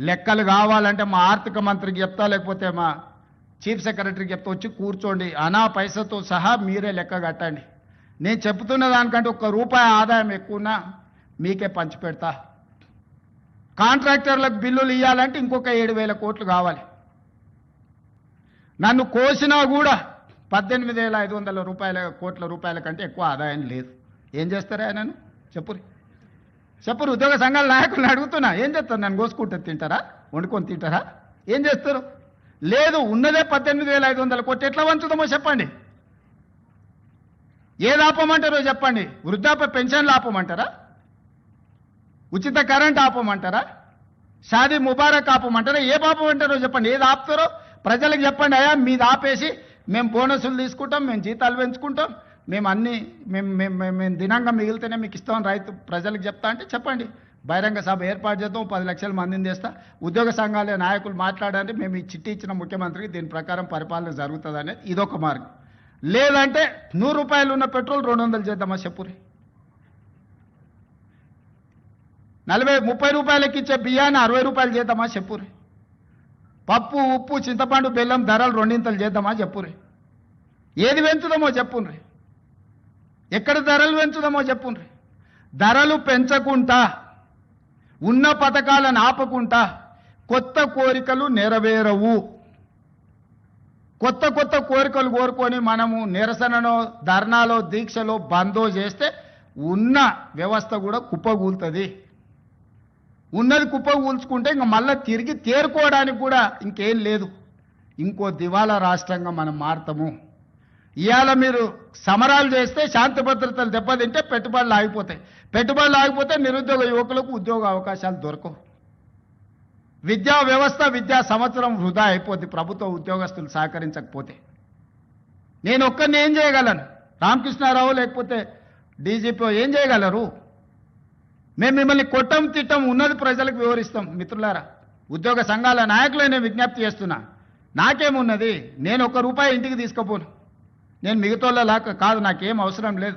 లెక్కలు కావాలంటే మా ఆర్థిక మంత్రికి చెప్తా లేకపోతే మా చీఫ్ సెక్రటరీకి చెప్తా వచ్చి కూర్చోండి. అనా పైసతో సహా మీరే లెక్క కట్టండి. నేను చెప్తున్న దానికంటే ఒక్క రూపాయి ఆదాయం ఎక్కువనా మీకే పంచిపెడతా కాంట్రాక్టర్లకు బిల్లులు ఇవ్వాలంటే ఇంకొక ఏడు వేల కోట్లు కావాలి. నన్ను కోసినా కూడా పద్దెనిమిది వేల ఐదు వందల రూపాయల కోట్ల రూపాయల కంటే ఎక్కువ ఆదాయం లేదు. ఏం చేస్తారా నన్ను చెప్పురి. చెప్పరు ఉద్యోగ సంఘాల నాయకులను అడుగుతున్నా. ఏం చేస్తారు? నన్ను కోసుకుంటారు తింటారా? వండుకొని తింటారా? ఏం చేస్తారు? లేదు ఉన్నదే పద్దెనిమిది వేల ఐదు వందల కోట్లు. ఎట్లా వంచుదామో చెప్పండి. ఏది ఆపమంటారో చెప్పండి. వృద్ధాప్య పెన్షన్లు ఆపమంటారా ఉచిత కరెంట్ ఆపమంటారా షాదీ ముబారక్ ఆపమంటారా ఏ ఆపమంటారో చెప్పండి. ఏది ఆపుతారో ప్రజలకు చెప్పండి. అయ్యా మీది ఆపేసి మేము బోనసులు తీసుకుంటాం మేము జీతాలు పెంచుకుంటాం. మేము అన్ని మేము మేము మేము మేము దినంగా మిగిలితేనే మీకు ఇస్తాం రైతు ప్రజలకు చెప్తా అంటే చెప్పండి. బహిరంగ సభ ఏర్పాటు చేద్దాం పది లక్షల మందిని చేస్తా ఉద్యోగ సంఘాల నాయకులు మాట్లాడండి మేము ఈ చిట్టి ఇచ్చిన ముఖ్యమంత్రికి దీని ప్రకారం పరిపాలన జరుగుతుంది అనేది ఇదొక మార్గం. లేదంటే నూరు రూపాయలు ఉన్న పెట్రోల్ రెండు వందలు చేద్దామా చెప్పురి? నలభై ముప్పై రూపాయలకి ఇచ్చే బియ్యాన్ని అరవై రూపాయలు చేద్దామా చెప్పురి? పప్పు ఉప్పు చింతపండు బెల్లం ధరలు రెండింతలు చేద్దామా చెప్పురి? ఏది పెంచుదామో చెప్పుండ్రి? ఎక్కడ ధరలు పెంచుదామో చెప్పుండ్రి. ధరలు పెంచకుండా ఉన్న పథకాలను ఆపకుండా కొత్త కోరికలు నెరవేరవు. కొత్త కొత్త కోరికలు కోరుకొని మనము నిరసనలో ధర్నాలో దీక్షలో బందో చేస్తే ఉన్న వ్యవస్థ కూడా కుప్పగూలుతుంది ఉన్నది కుప్పగూల్చుకుంటే ఇంక మళ్ళీ తిరిగి తేరుకోవడానికి కూడా ఇంకేం లేదు. ఇంకో దివాలా రాష్ట్రంగా మనం మారుతాము. ఇవాళ మీరు సమరాలు చేస్తే శాంతి భద్రతలు దెబ్బతింటే పెట్టుబడులు ఆగిపోతాయి. పెట్టుబడులు ఆగిపోతే నిరుద్యోగ యువకులకు ఉద్యోగ అవకాశాలు దొరకవు. విద్యా వ్యవస్థ విద్యా సంవత్సరం వృధా అయిపోద్ది. ప్రభుత్వ ఉద్యోగస్తులు సహకరించకపోతే. నేను ఒక్కరిని ఏం చేయగలను? రామకృష్ణారావు లేకపోతే డీజీపీ ఏం చేయగలరు? మేము మిమ్మల్ని కొట్టం తిట్టం ఉన్నది ప్రజలకు వివరిస్తాం. మిత్రులారా ఉద్యోగ సంఘాల నాయకులే నేను విజ్ఞప్తి చేస్తున్నా. నాకేమున్నది? నేను ఒక్క రూపాయి ఇంటికి తీసుకుపోను. నేను మిగతాలాక కాదు నాకేం అవసరం లేదు.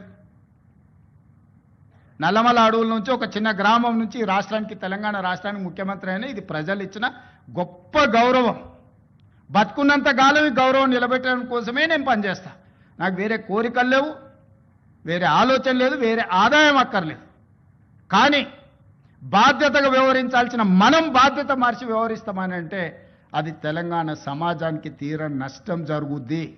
నల్లమల అడవుల నుంచి ఒక చిన్న గ్రామం నుంచి రాష్ట్రానికి తెలంగాణ రాష్ట్రానికి ముఖ్యమంత్రి అయినా ఇది ప్రజలు ఇచ్చిన గొప్ప గౌరవం. బతుకున్నంత కాలం ఈ గౌరవం నిలబెట్టడం కోసమే నేను పనిచేస్తా. నాకు వేరే కోరికలు లేవు వేరే ఆలోచన లేదు వేరే ఆదాయం అక్కర్లేదు. కానీ బాధ్యతగా వ్యవహరించాల్సిన మనం బాధ్యత మార్చి వ్యవహరిస్తామని అంటే అది తెలంగాణ సమాజానికి తీర నష్టం జరుగుద్ది.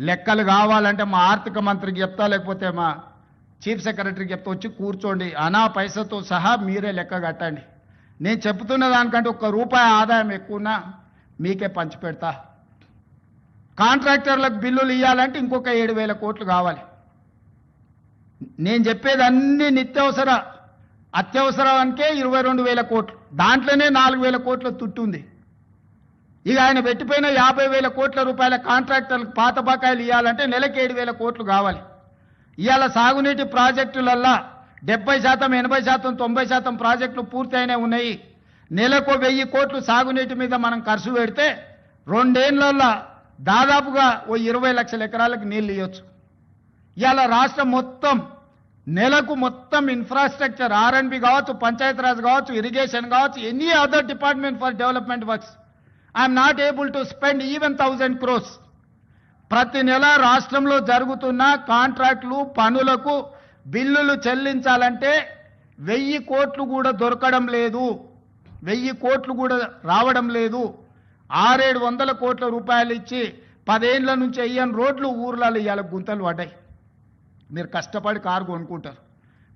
లెక్కలు కావాలంటే మా ఆర్థిక మంత్రికి చెప్తా లేకపోతే మా చీఫ్ సెక్రటరీకి చెప్తా వచ్చి కూర్చోండి. అనా పైసతో సహా మీరే లెక్క కట్టండి. నేను చెప్తున్న దానికంటే ఒక్క రూపాయి ఆదాయం ఎక్కువనా మీకే పంచిపెడతా కాంట్రాక్టర్లకు బిల్లులు ఇవ్వాలంటే ఇంకొక ఏడు వేల కోట్లు కావాలి. నేను చెప్పేది అన్ని నిత్యవసర అత్యవసరానికే ఇరవై రెండు వేల కోట్లు. దాంట్లోనే నాలుగు వేల కోట్ల తుట్టుంది ఇక ఆయన పెట్టిపోయిన యాభై వేల కోట్ల రూపాయల కాంట్రాక్టర్లకు పాత బకాయిలు ఇవ్వాలంటే నెలకి ఏడు వేల కోట్లు కావాలి. ఇవాళ సాగునీటి ప్రాజెక్టులల్లా డెబ్బై శాతం ఎనభై శాతం తొంభై శాతం ప్రాజెక్టులు పూర్తయినే ఉన్నాయి. నెలకు వెయ్యి కోట్లు సాగునీటి మీద మనం ఖర్చు పెడితే రెండేళ్ళలో దాదాపుగా ఓ ఇరవై లక్షల ఎకరాలకు నీళ్ళు ఇవ్వచ్చు ఇవాళ రాష్ట్రం మొత్తం నెలకు మొత్తం ఇన్ఫ్రాస్ట్రక్చర్ ఆర్ఎన్బి కావచ్చు పంచాయతీరాజ్ కావచ్చు ఇరిగేషన్ కావచ్చు any other department for development works I'm not able to spend even thousand crores ప్రతి నెల రాష్ట్రంలో జరుగుతున్న కాంట్రాక్టులు పనులకు బిల్లులు చెల్లించాలంటే వెయ్యి కోట్లు కూడా దొరకడం లేదు. వెయ్యి కోట్లు కూడా రావడం లేదు. ఆరేడు వందల కోట్ల రూపాయలు ఇచ్చి పదేండ్ల నుంచి అయ్యాను రోడ్లు ఊర్లలో ఇవాళ గుంతలు పడ్డాయి. మీరు కష్టపడి కారు కొనుక్కుంటారు.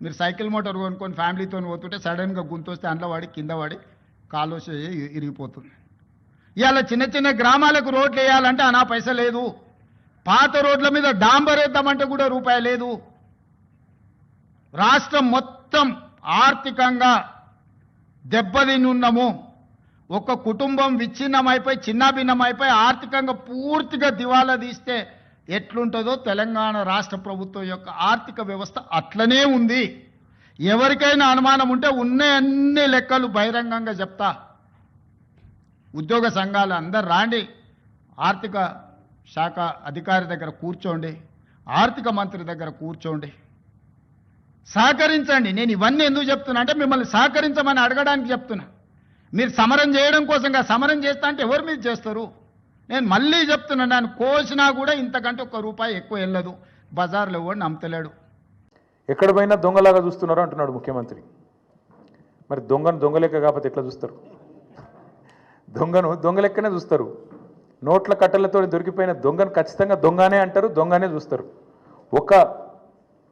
మీరు సైకిల్ మోటార్ కొనుక్కొని ఫ్యామిలీతో పోతుంటే సడన్గా గుంత వస్తే అందులో పడి కింద పడి కాలు ఇరిగిపోతుంది. ఇవాళ చిన్న చిన్న గ్రామాలకు రోడ్లు వేయాలంటే అనా పైస లేదు. పాత రోడ్ల మీద డాంబర్ వేద్దామంటే కూడా రూపాయి లేదు. రాష్ట్రం మొత్తం ఆర్థికంగా దెబ్బతిని ఉన్నాము ఒక కుటుంబం విచ్ఛిన్నమైపోయి చిన్నాభిన్నమైపోయి ఆర్థికంగా పూర్తిగా దివాలా తీస్తే ఎట్లుంటుందో తెలంగాణ రాష్ట్ర ప్రభుత్వం యొక్క ఆర్థిక వ్యవస్థ అట్లనే ఉంది. ఎవరికైనా అనుమానం ఉంటే ఉన్న అన్ని లెక్కలు బహిరంగంగా చెప్తా. ఉద్యోగ సంఘాలు అందరు రాండి. ఆర్థిక శాఖ అధికారి దగ్గర కూర్చోండి. ఆర్థిక మంత్రి దగ్గర కూర్చోండి. సహకరించండి. నేను ఇవన్నీ ఎందుకు చెప్తున్నా అంటే మిమ్మల్ని సహకరించమని అడగడానికి చెప్తున్నా. మీరు సమరం చేయడం కోసంగా సమరం చేస్తా అంటే ఎవరు మీరు చేస్తారు? నేను మళ్ళీ చెప్తున్నా నన్ను కోసినా కూడా ఇంతకంటే ఒక్క రూపాయి ఎక్కువ వెళ్ళదు. బజార్లో ఎవడు నమ్మతలేడు. ఎక్కడ పోయినా దొంగలాగా చూస్తున్నారు అంటున్నాడు ముఖ్యమంత్రి. మరి దొంగను దొంగలేక కాకపోతే ఎట్లా చూస్తారు? దొంగను దొంగలెక్కనే చూస్తారు. నోట్ల కట్టలతో దొరికిపోయిన దొంగను ఖచ్చితంగా దొంగనే అంటారు దొంగనే చూస్తారు. ఒక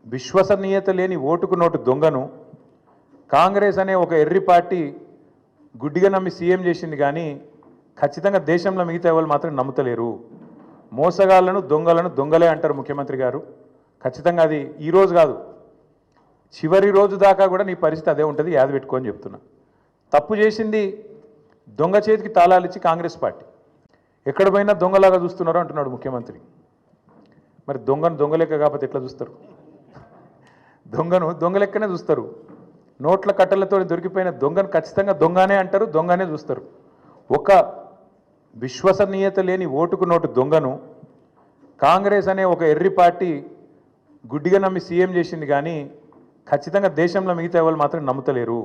విశ్వసనీయత లేని ఓటుకు నోటు దొంగను కాంగ్రెస్ అనే ఒక ఎర్రి పార్టీ గుడ్డిగా నమ్మి సీఎం చేసింది కానీ ఖచ్చితంగా దేశంలో మిగతా వాళ్ళు మాత్రం నమ్ముతలేరు. మోసగాళ్ళను దొంగలను దొంగలే అంటారు ముఖ్యమంత్రి గారు. ఖచ్చితంగా అది ఈరోజు కాదు. చివరి రోజు దాకా కూడా నీ పరిస్థితి అదే ఉంటుంది యాద పెట్టుకొని చెప్తున్నా. తప్పు చేసింది దొంగ చేతికి తాళాలు ఇచ్చి కాంగ్రెస్ పార్టీ. ఎక్కడ పోయినా దొంగలాగా చూస్తున్నారు అంటున్నాడు ముఖ్యమంత్రి. మరి దొంగను దొంగలెక్క కాకపోతే ఎట్లా చూస్తారు? దొంగను దొంగలెక్కనే చూస్తారు. నోట్ల కట్టలతో దొరికిపోయిన దొంగను ఖచ్చితంగా దొంగనే అంటారు దొంగనే చూస్తారు. ఒక విశ్వసనీయత లేని ఓటుకు నోటు దొంగను కాంగ్రెస్ అనే ఒక ఎర్రి పార్టీ గుడ్డిగా నమ్మి సీఎం చేసింది కానీ ఖచ్చితంగా దేశంలో మిగతా వాళ్ళు మాత్రం నమ్ముతలేరు.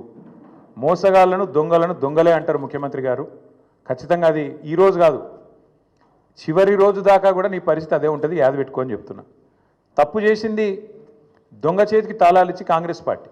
మోసగాళ్ళను దొంగలను దొంగలే అంటారు ముఖ్యమంత్రి గారు. ఖచ్చితంగా అది ఈరోజు కాదు. చివరి రోజు దాకా కూడా నీ పరిస్థితి అదే ఉంటుంది యాద పెట్టుకొని చెప్తున్నా. తప్పు చేసింది దొంగ చేతికి తాళాలు ఇచ్చి కాంగ్రెస్ పార్టీ.